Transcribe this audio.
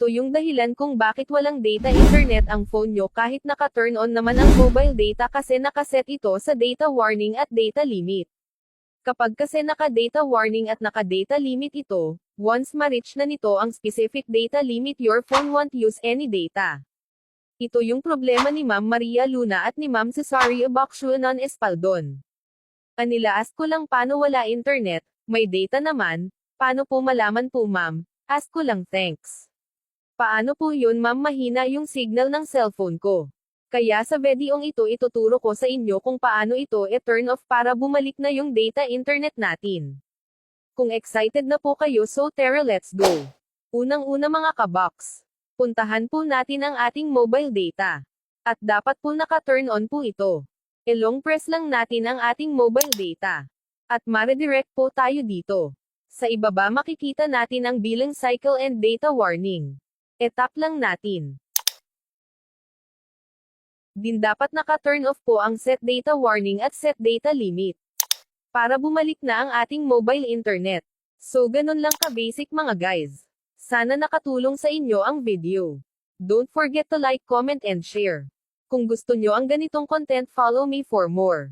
To yung dahilan kung bakit walang data internet ang phone nyo kahit naka-turn on naman ang mobile data kasi nakaset ito sa data warning at data limit. Kapag kasi naka-data warning at naka-data limit ito, once ma-reach na nito ang specific data limit your phone won't use any data. Ito yung problema ni Ma'am Maria Luna at ni Ma'am Cesario Bakshuanan Espaldon. Anila ask ko lang paano wala internet, may data naman, paano po malaman po ma'am, ask ko lang thanks. Paano po yun ma'am mahina yung signal ng cellphone ko. Kaya sa videong ito ituturo ko sa inyo kung paano ito e-turn off para bumalik na yung data internet natin. Kung excited na po kayo so tara let's go. Unang-una mga kabox. Puntahan po natin ang ating mobile data. At dapat po naka-turn on po ito. E-long press lang natin ang ating mobile data. At ma-redirect po tayo dito. Sa ibaba makikita natin ang bilang cycle and data warning. E-tap lang natin. Din dapat naka-turn off po ang set data warning at set data limit. Para bumalik na ang ating mobile internet. So ganun lang ka-basic mga guys. Sana nakatulong sa inyo ang video. Don't forget to like, comment and share. Kung gusto nyo ang ganitong content follow me for more.